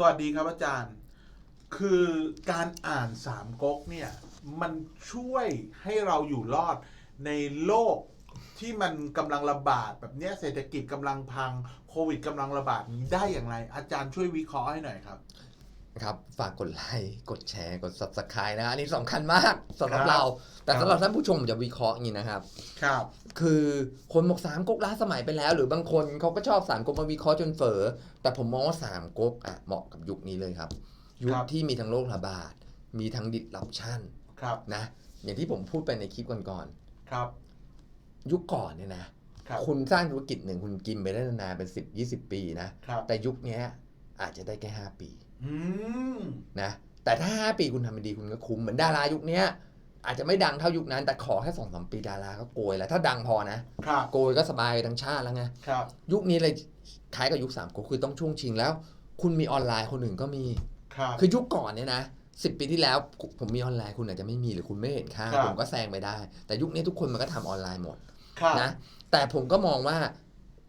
สวัสดีครับอาจารย์ คือการอ่านสามก๊กเนี่ย มันช่วยให้เราอยู่รอดในโลกที่มันกำลังระบาดแบบเนี้ยเศรษฐกิจกำลังพังโควิดกำลังระบาดนี้ได้อย่างไร อาจารย์ช่วยวิเคราะห์ให้หน่อยครับ ครับฝากกดไลค์กดแชร์กด subscribe นะอันนี้สำคัญมากสำหรับครับเรา แต่ครับสำหรับท่านผู้ชมผมจะวิเคราะห์อย่างนี้นะครับ ครับ คือคนบอกสามก๊กล้าสมัยไปแล้ว หรือบางคนเขาก็ชอบสามก๊กมาวิเคราะห์จนเฝอแต่ผมมองว่าสามก๊กอะเหมาะกับยุคนี้เลยครับ ยุคครับที่มีทั้งโรคระบาด มีทั้งดิ s รับชั่นครับนะ อย่างที่ผมพูดไปในคลิปก่อนครับๆยุคก่อนเนี่ยนะครับคุณสร้างธุรกิจหนึ่งคุณกินไปได้นานๆเป็น10 20ปีนะครับแต่ยุคเนี้ยอาจจะได้แค่5ปีอืม นะแต่ถ้า 5 ปีคุณทำมันดีคุณก็คุ้มเหมือนดารายุคเนี้ยอาจจะไม่ดังเท่ายุคนั้น แต่ขอแค่สองสามปีดาราก็โกยแล้ว ถ้าดังพอนะครับโกยก็สบายทั้งชาติแล้วไงครับยุคนี้เลยคล้ายกับยุคสามก๊กคือต้องช่วงชิงแล้ว คุณมีออนไลน์คนอื่นก็มีครับคือยุคก่อนเนี่ยนะสิปีที่แล้วผมมีออนไลน์คุณอาจจะไม่มีหรือคุณไม่เห็นค่าครับผมก็แซงไปได้ แต่ยุคนี้ทุกคนมันก็ทำออนไลน์หมดครับนะแต่ผมก็มองว่า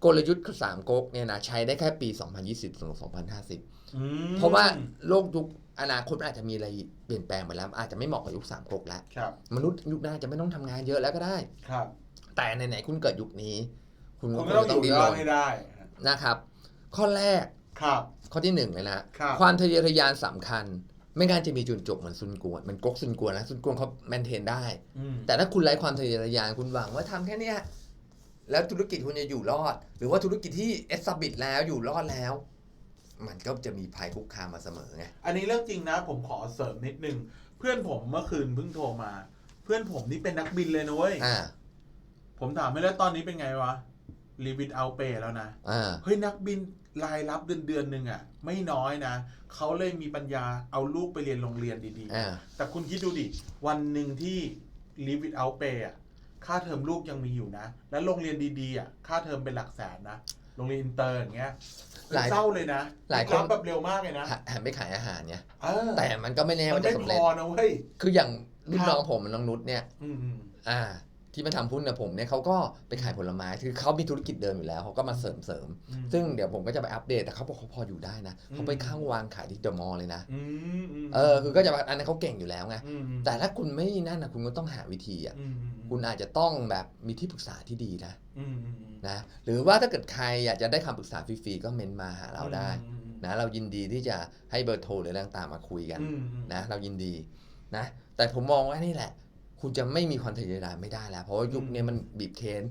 กลยุทธ์สามก๊กเนี่ยนะใช้ได้แค่ปี 2020ถึง2050 อืมเพราะว่าโลกยุคอนาคตมันอาจจะมีอะไรเปลี่ยนแปลงไปแล้ว อาจจะไม่เหมาะกับยุคสามก๊กแล้ว ครับมนุษย์ยุคหน้าจะไม่ต้องทำงานเยอะแล้วก็ได้ ครับแต่ไหนๆคุณเกิดยุคนี้ คุณคุณก็ก็คต้องงอจะยู่ต้องดิ้นรรอดนให้ได้นะครับ ข้อแรกครับ ข้อที่หนึ่งเลยนะครับ ความทะเยอทะยานสำคัญ ไม่งั้นจะมีจุนจบเหมือนซุนกวนมันก๊กซุนกวนนะซุนกวนเขาแมนเทนได้ อืมแต่ถ้าคุณไร้ความทะเยอทะยานคุณหวังว่าทำแค่เนี้ยแล้วธุรกิจคุณจะอยู่รอด หรือว่าธุรกิจที่เอสบิทแล้วอยู่รอดแล้ว มันก็จะมีภัยคุกคามมาเสมอไง อันนี้เรื่องจริงนะ ผมขอเสริมนิดนึง เพื่อนผมเมื่อคืนเพิ่งโทรมา เพื่อนผมนี่เป็นนักบินเลยนะเว้ยอ่า ผมถามไม่แล้วตอนนี้เป็นไงวะรีวิตเอาเปแล้วนะอ่า เฮ้ยนักบินรายรับเดือนเดือนหนึ่งอะไม่น้อยนะเขาเลยมีปัญญาเอาลูกไปเรียนโรงเรียนดีอ่า ๆ แต่คุณคิดดูดิ วันหนึ่งที่รีวิตเอาเปอะค่าเทอมลูกยังมีอยู่นะ แล้วโรงเรียนดีๆอะค่าเทอมเป็นหลักแสนนะ โรงเรียนอินเตอร์อย่างเงี้ยหลายเศร้าเลยนะหลายคน รับแบบเร็วมากเลยนะหันไปขายอาหารเนี่ยเออแต่มันก็ไม่แน่มัว่านจะไม่สำพเร็จ อนะเว้ย คืออย่างรุ่นครับน้องผมน้องนุชเนี่ย อืมอืม อ่า ที่มาทำหุ้นกับผมเนี่ยเขาก็ไปขายผลไม้คือเขามีธุรกิจเดิมอยู่แล้วเขาก็มาเสริมเสริมอืมซึ่งเดี๋ยวผมก็จะไปอัปเดตแต่เขาบอกเขาพออยู่ได้นะอืม เขาไปข้างวางขายที่เดอะมอลล์เลยนะอืมอืมเออคือก็จะอันนั้นเขาเก่งอยู่แล้วไงอืมอืมแต่ถ้าคุณไม่นั่นนะคุณก็ต้องหาวิธีอะอืมอืมอืมคุณอาจจะต้องแบบมีที่ปรึกษาที่ดีนะอืมอืมอืมนะหรือว่าถ้าเกิดใครอยากจะได้คำปรึกษาฟรีๆก็เมนมาหาเราได้อืมอืมนะเรายินดีที่จะให้เบอร์โทรหรืออะไรต่างๆมาคุยกัน อืมอืม นะเรายินดีนะแต่ผมมองว่านี่แหละ คุณจะไม่มีความทะเยอทะยานไม่ได้แล้ว เพราะว่ายุคนี้มันบีบเค้น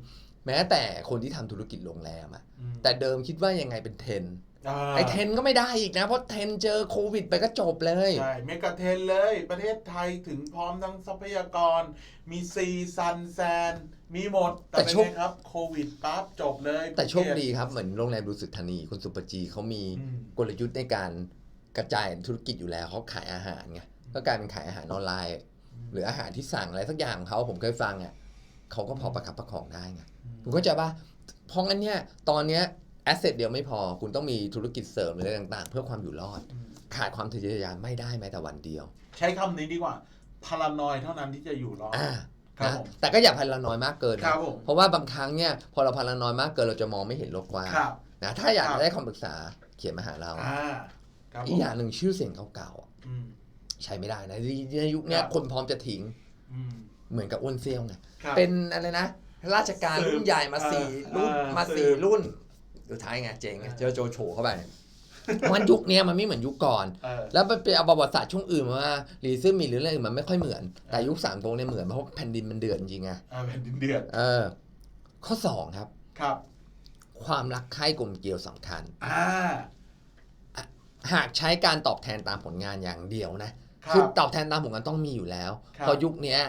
แม้แต่คนที่ทำธุรกิจโรงแรมอะอืมแต่เดิมคิดว่ายังไงเป็นเทนอ่าไอ้เทนก็ไม่ได้อีกนะ เพราะเทนเจอโควิดไปก็จบเลย ใช่เมกะเทนเลย ประเทศไทยถึงพร้อมทั้งทรัพยากร มีซีซันแซน มีหมด แต่แต่เป็นโชคไงครับ โควิดปั๊บจบเลย แต่โชคภูเก็ตดีครับเหมือนโรงแรมดุสิตธานีคุณสุปจีเขามีอืมกลยุทธ์ในการกระจายธุรกิจอยู่แล้วเขาขายอาหารไงก็กลายเป็นขายอาหารออนไลน์ หรืออาหารที่สั่งอะไรสักอย่างของเขาผมเคยฟังอะเขาก็พอประคับประคองได้ไงคุณเข้าใจปะเพราะงั้นเนี่ยตอนเนี้ยแอสเซทเดียวไม่พอคุณต้องมีธุรกิจเสริมหรืออะไรต่างๆ เพื่อความอยู่รอดอืมขาดความทะเยอทะยานไม่ได้แม้แต่วันเดียว ใช้คำนี้ดีกว่าพารานอยเท่านั้นที่จะอยู่รอด อ่าครับนะผมแต่ก็อย่าพารานอยมากเกินครันะบผม เพราะว่าบางครั้งเนี่ยพอเราพารานอยมากเกินเราจะมองไม่เห็นโลกกว้างครับ นะถ้าอยากครับ ได้คำปรึกษาเขียนมาหาเรา อ่าครับผอีมกอย่างหนึ่งชื่อเสียงเก่าๆอะอืม ใช้ไม่ได้นะในยุคเนี้ยครับคนพร้อมจะทิ้งอืมเหมือนกับอ้วนเซียวไงครับเป็นอะไรนะ ราชการสืบรุ่นใหญ่มาสี่เอ่อรุ่นเอ่อมาสืสี่บรุ่นสุดท้ายไงเจ๊งไงเออเจอโจโฉเข้าไปมันยุคเนี้ยมันไม่เหมือนยุคก่อนเออแล้วไปไปเอาประวัติศาสตร์ช่วงอื่นมาหรือซึ่งมีหรืออะไรอื่นมันไม่ค่อยเหมือน แต่ยุคสามก๊กเนี่ยเหมือนเพราะแผ่นดินมันเดือดจริงไงอ่าแผ่นดินเดือดเออ ข้อสองครับ ครับ ความรักใคร่กลมเกลียวสำคัญ อ่า หากใช้การตอบแทนตามผลงานอย่างเดียวนะ ครับคือตอบแทนตามผลงานต้องมีอยู่แล้ว ครับเพราะยุคเนี้ย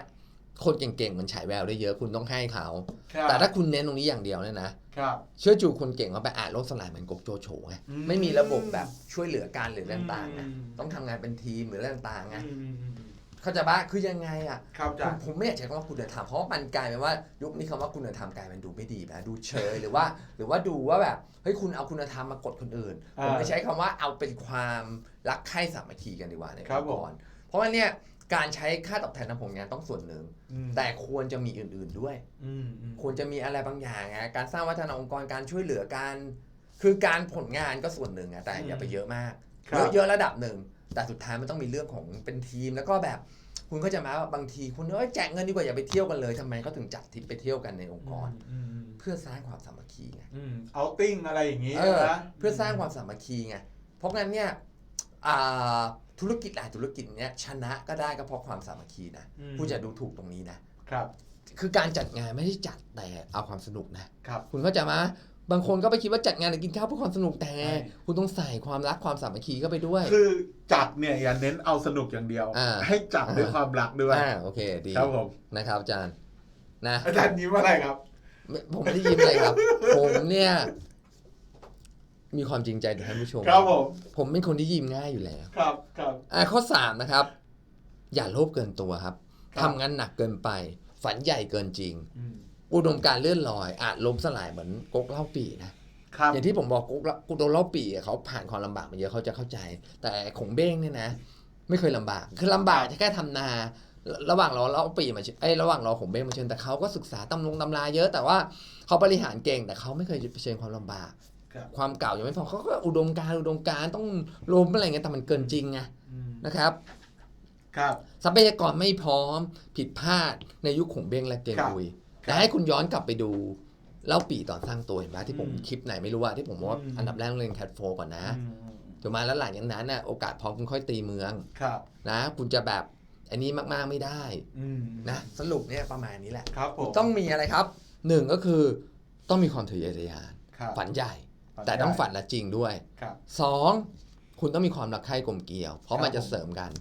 คนเก่งๆมันฉายแววได้เยอะคุณต้องให้เขา ครับแต่ถ้าคุณเน้นตรงนี้อย่างเดียวเนี่ยนะครับ เชื่อจูคนเก่งเขาไปอ่านโลกสลายเหมือนกบโจโฉไงอืม ไม่มีระบบแบบช่วยเหลือการหรืออะไรต่างๆไงอืมต้องทำงานเป็นทีมหรืออะไรต่างๆไง อืมอืมอืม เข้าใจปะคือยังไงอะครับผจ้ะมผมไม่อยากใช้คำว่าคุณธรรมเพราะว่ามันกลายเป็นว่ายุคนี้คำว่าคุณธรรมกลายเป็นดูไม่ดีนะดูเชยหรือว่า หรือว่าดูว่าแบบเฮ้ยคุณเอาคุณธรรมมากดคนอื่น อ่าผมไม่ใช้คำว่าเอาเป็นความรักใคร่สามัคคีกันดีกว่าในครับองค์กรเพราะว่าเนี่ยการใช้ค่าตอบแทนทางผลงานต้องส่วนหนึ่ง อืมแต่ควรจะมีอื่น ๆด้วย อืมอืม ควรจะมีอะไรบางอย่างไงการสร้างวัฒนธรรมองค์กรการช่วยเหลือการ คือการผลงานก็ส่วนหนึ่งอะแต่อย่าไปเยอะมากครับ เยอะๆระดับหนึ่ง แต่สุดท้ายมันต้องมีเรื่องของเป็นทีม แล้วก็แบบคุณก็จะมาว่าบางทีคุณเอ้ยแจกเงินดีกว่าอย่าไปเที่ยวกันเลยทำไมเขาถึงจัดทริปไปเที่ยวกันในองค์กร อืมเพื่อสร้างความสามัคคีไง อืมเอาติ้งอะไรอย่างนี้เออนะเพื่อสร้างความสามัคคีไง เพราะงั้นเนี่ยอ่าธุรกิจหลายธุรกิจเนี่ยชนะก็ได้ก็เพราะความสามัคคีนะอืมผู้จะดูถูกตรงนี้นะ ครับคือการจัดงานไม่ได้จัดแต่เอาความสนุกนะ ครับ คุณเข้าใจไหม บางคนก็ไปคิดว่าจัดงานหรือกินข้าวเพื่อความสนุกแต่ใช่คุณต้องใส่ความรักความสามัคคีเข้าไปด้วย คือจัดเนี่ยอย่าเน้นเอาสนุกอย่างเดียวอ่าให้จัดด้วยความรักด้วยอ่าโอเคดีครับผมนะครับอาจารย์นะอาจารย์ยิ้มอะไรครับไม่ผมไม่ได้ยิ้มเลยครับ ผมเนี่ย มีความจริงใจต่อท่านผู้ชมครับผมผมเป็นคนที่ยิ้มง่ายอยู่แล้ว ครับครับอ่าข้อสามนะครับ อย่าโลภเกินตัวครับครับทำงานหนักเกินไป ฝันใหญ่เกินจริง อืมอุดมการณ์เลื่อนลอยอาจล้มสลายเหมือนก๊กเล่าปีนะครับอย่างที่ผมบอกก๊กเล่ากุโดเล่าปีอะเขาผ่านความลำบากมาเยอะเขาจะเข้าใจ แต่ขงเบ้งเนี่ยนะ ไม่เคยลำบาก คือลำบากแค่ทำนา ระหว่างรอเล่าปีมาเชิญไอ้ยระหว่างรอขงเบ้งมาเชิญแต่เขาก็ศึกษาตำลงตำราเยอะแต่ว่าเขาบริหารเก่งแต่เขาไม่เคยเผชิญความลำบากครับความเก่ายังไม่พอเขาก็อุดมการณ์อุดมการณ์ต้องล้มอะไรเงี้ยแต่มันเกินจริงไงอืมนะครับครับทรัพยากรไม่พร้อมผิดพลาดในยุคของเบ้งและเกงครับอุยครับ แต่ให้คุณย้อนกลับไปดูเล่าปีตอนสร้างตัวเห็นไหมที่ผมอืมคลิปไหนไม่รู้ว่าที่ผมว่าอืมอันดับแรกเรียนแคทโฟก่อนนะอืมถูกไหมแล้วหลังจากนั้นน่ะโอกาสพร้อมคุณค่อยตีเมืองครับนะ คุณจะแบบอันนี้มากๆไม่ได้อืมนะสรุปเนี่ยประมาณนี้แหละครับผมต้องมีอะไรครับหนึ่งก็คือต้องมีความทะเยอทะยานครับฝันใหญ่ฝันแต่ต้องใหญ่ฝันและจริงด้วยครับสองคุณต้องมีความรักใคร่กลมเกลียว เพราะมันครับจะผมเสริมกัน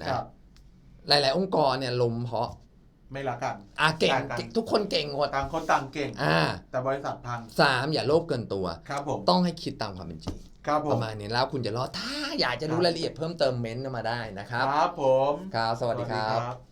นะครับหลาย ๆ องค์กรเนี่ยลมเพราะ ไม่รักกัน อะเก่งต่างกันเก่งทุกคนเก่งหมดต่างคนต่างเก่ง อ่าแต่บริษัทพังสามอย่าโลภเกินตัว ครับผม ต้องให้คิดตามความเป็นจริง ครับผปม ระมาณนี้แล้วคุณจะรอดถ้าอยากจะรู้ครับ รายละเอียดเพิ่มเติมเม้นต์มาได้นะครับ ครับผม ครับ สวัสดีครับ